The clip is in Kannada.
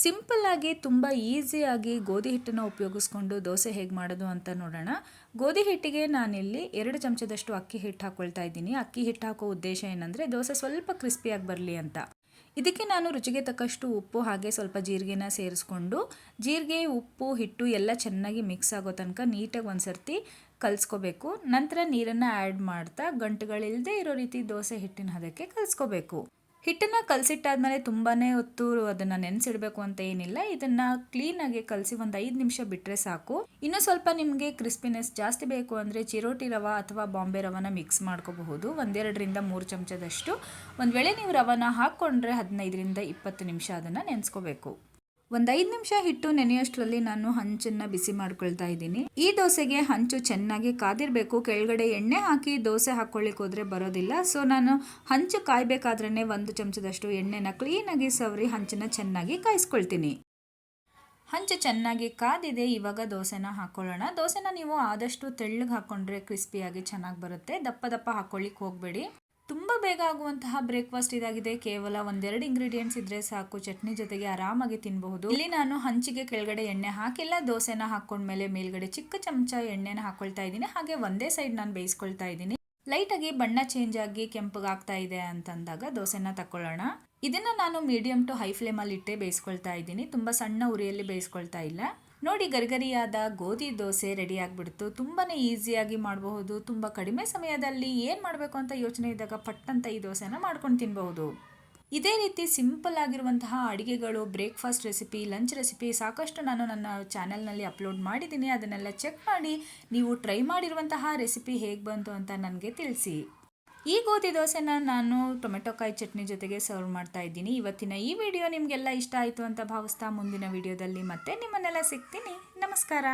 ಸಿಂಪಲ್ಲಾಗಿ ತುಂಬ ಈಸಿಯಾಗಿ ಗೋಧಿ ಹಿಟ್ಟನ್ನು ಉಪಯೋಗಿಸ್ಕೊಂಡು ದೋಸೆ ಹೇಗೆ ಮಾಡೋದು ಅಂತ ನೋಡೋಣ. ಗೋಧಿ ಹಿಟ್ಟಿಗೆ ನಾನಿಲ್ಲಿ ಎರಡು ಚಮಚದಷ್ಟು ಅಕ್ಕಿ ಹಿಟ್ಟು ಹಾಕ್ಕೊಳ್ತಾ ಇದ್ದೀನಿ. ಅಕ್ಕಿ ಹಿಟ್ಟು ಹಾಕೋ ಉದ್ದೇಶ ಏನಂದರೆ ದೋಸೆ ಸ್ವಲ್ಪ ಕ್ರಿಸ್ಪಿಯಾಗಿ ಬರಲಿ ಅಂತ. ಇದಕ್ಕೆ ನಾನು ರುಚಿಗೆ ತಕ್ಕಷ್ಟು ಉಪ್ಪು ಹಾಗೆ ಸ್ವಲ್ಪ ಜೀರಿಗೆನ ಸೇರಿಸ್ಕೊಂಡು ಜೀರಿಗೆ, ಉಪ್ಪು, ಹಿಟ್ಟು ಎಲ್ಲ ಚೆನ್ನಾಗಿ ಮಿಕ್ಸ್ ಆಗೋ ತನಕ ನೀಟಾಗಿ ಒಂದು ಸರ್ತಿ ಕಲಿಸ್ಕೋಬೇಕು. ನಂತರ ನೀರನ್ನು ಆ್ಯಡ್ ಮಾಡ್ತಾ ಗಂಟುಗಳಿಲ್ಲದೆ ಇರೋ ರೀತಿ ದೋಸೆ ಹಿಟ್ಟಿನ ಹದಕ್ಕೆ ಕಲಿಸ್ಕೋಬೇಕು. ಹಿಟ್ಟನ್ನು ಕಲಸಿಟ್ಟಾದ್ಮೇಲೆ ತುಂಬಾ ಹೊತ್ತು ಅದನ್ನು ನೆನೆಸಿಡಬೇಕು ಅಂತ ಏನಿಲ್ಲ. ಇದನ್ನು ಕ್ಲೀನಾಗಿ ಕಲಸಿ ಒಂದು ಐದು ನಿಮಿಷ ಬಿಟ್ಟರೆ ಸಾಕು. ಇನ್ನು ಸ್ವಲ್ಪ ನಿಮಗೆ ಕ್ರಿಸ್ಪಿನೆಸ್ ಜಾಸ್ತಿ ಬೇಕು ಅಂದರೆ ಚಿರೋಟಿ ರವ ಅಥವಾ ಬಾಂಬೆ ರವನ ಮಿಕ್ಸ್ ಮಾಡ್ಕೋಬಹುದು. ಒಂದೆರಡರಿಂದ ಮೂರು ಚಮಚದಷ್ಟು. ಒಂದು ವೇಳೆ ನೀವು ರವನ ಹಾಕ್ಕೊಂಡ್ರೆ ಹದಿನೈದರಿಂದ ಇಪ್ಪತ್ತು ನಿಮಿಷ ಅದನ್ನು ನೆನೆಸ್ಕೋಬೇಕು. ಒಂದು ಐದು ನಿಮಿಷ ಹಿಟ್ಟು ನೆನೆಯೋಷ್ಟರಲ್ಲಿ ನಾನು ಹಂಚನ್ನು ಬಿಸಿ ಮಾಡ್ಕೊಳ್ತಾ ಇದ್ದೀನಿ. ಈ ದೋಸೆಗೆ ಹಂಚು ಚೆನ್ನಾಗಿ ಕಾದಿರಬೇಕು. ಕೆಳಗಡೆ ಎಣ್ಣೆ ಹಾಕಿ ದೋಸೆ ಹಾಕ್ಕೊಳ್ಳಿಕ್ಕೆ ಹೋದ್ರೆ ಬರೋದಿಲ್ಲ. ಸೊ, ನಾನು ಹಂಚು ಕಾಯಬೇಕಾದ್ರೇ ಒಂದು ಚಮಚದಷ್ಟು ಎಣ್ಣೆನ ಕ್ಲೀನಾಗಿ ಸವರಿ ಹಂಚನ್ನ ಚೆನ್ನಾಗಿ ಕಾಯಿಸ್ಕೊಳ್ತೀನಿ. ಹಂಚು ಚೆನ್ನಾಗಿ ಕಾದಿದೆ, ಇವಾಗ ದೋಸೆನ ಹಾಕ್ಕೊಳ್ಳೋಣ ದೋಸೆನ ನೀವು ಆದಷ್ಟು ತೆಳ್ಳಗೆ ಹಾಕ್ಕೊಂಡ್ರೆ ಕ್ರಿಸ್ಪಿಯಾಗಿ ಚೆನ್ನಾಗಿ ಬರುತ್ತೆ. ದಪ್ಪ ದಪ್ಪ ಹಾಕ್ಕೊಳ್ಳಿಕ್ಕೆ ಹೋಗಬೇಡಿ. ತುಂಬ ಬೇಗ ಆಗುವಂತಹ ಬ್ರೇಕ್ಫಾಸ್ಟ್ ಇದಾಗಿದೆ. ಕೇವಲ ಒಂದೆರಡು ಇಂಗ್ರೀಡಿಯೆಂಟ್ಸ್ ಇದ್ರೆ ಸಾಕು. ಚಟ್ನಿ ಜೊತೆಗೆ ಆರಾಮಾಗಿ ತಿನ್ನಬಹುದು ಇಲ್ಲಿ ನಾನು ಹಂಚಿಗೆ ಕೆಳಗಡೆ ಎಣ್ಣೆ ಹಾಕಿಲ್ಲ. ದೋಸೆನ ಹಾಕೊಂಡ್ಮೇಲೆ ಮೇಲ್ಗಡೆ ಚಿಕ್ಕ ಚಮಚ ಎಣ್ಣೆನ ಹಾಕೊಳ್ತಾ ಇದ್ದೀನಿ. ಹಾಗೆ ಒಂದೇ ಸೈಡ್ ನಾನು ಬೇಯಿಸ್ಕೊಳ್ತಾ ಇದ್ದೀನಿ. ಲೈಟಾಗಿ ಬಣ್ಣ ಚೇಂಜ್ ಆಗಿ ಕೆಂಪಗಾಗ್ತಾ ಇದೆ ಅಂತಂದಾಗ ದೋಸೆನ ತಕೊಳ್ಳೋಣ ಇದನ್ನ ನಾನು ಮೀಡಿಯಂ ಟು ಹೈ ಫ್ಲೇಮಲ್ಲಿ ಇಟ್ಟೆ ಬೇಯಿಸ್ಕೊಳ್ತಾ ಇದ್ದೀನಿ. ತುಂಬ ಸಣ್ಣ ಉರಿಯಲ್ಲಿ ಬೇಯಿಸ್ಕೊಳ್ತಾ ಇಲ್ಲ. ನೋಡಿ ಗರಿಗರಿಯಾದ ಗೋಧಿ ದೋಸೆ ರೆಡಿ ಆಗಿಬಿಡ್ತು. ತುಂಬಾ ಈಸಿಯಾಗಿ ಮಾಡಬಹುದು. ತುಂಬ ಕಡಿಮೆ ಸಮಯದಲ್ಲಿ ಏನು ಮಾಡಬೇಕು ಅಂತ ಯೋಚನೆ ಇದ್ದಾಗ ಪಟ್ಟಂತ ಈ ದೋಸೆನ ಮಾಡ್ಕೊಂಡು ತಿನ್ನಬಹುದು ಇದೇ ರೀತಿ ಸಿಂಪಲ್ ಆಗಿರುವಂತಹ ಅಡುಗೆಗಳು ಬ್ರೇಕ್ಫಾಸ್ಟ್ ರೆಸಿಪಿ ಲಂಚ್ ರೆಸಿಪಿ ಸಾಕಷ್ಟು ನಾನು ನನ್ನ ಚಾನೆಲ್ನಲ್ಲಿ ಅಪ್ಲೋಡ್ ಮಾಡಿದ್ದೀನಿ. ಅದನ್ನೆಲ್ಲ ಚೆಕ್ ಮಾಡಿ ನೀವು ಟ್ರೈ ಮಾಡಿರುವಂತಹ ರೆಸಿಪಿ ಹೇಗೆ ಬಂತು ಅಂತ ನನಗೆ ತಿಳಿಸಿ. ಈ ಗೋಧಿ ದೋಸೆನ ನಾನು ಟೊಮೆಟೊ ಕಾಯಿ ಚಟ್ನಿ ಜೊತೆಗೆ ಸರ್ವ್ ಮಾಡ್ತಾ ಇದ್ದೀನಿ. ಇವತ್ತಿನ ಈ ವಿಡಿಯೋ ನಿಮಗೆಲ್ಲ ಇಷ್ಟ ಆಯಿತು ಅಂತ ಭಾವಿಸ್ತಾ ಮುಂದಿನ ವಿಡಿಯೋದಲ್ಲಿ ಮತ್ತೆ ನಿಮ್ಮನ್ನೆಲ್ಲ ಸಿಗ್ತೀನಿ. ನಮಸ್ಕಾರ.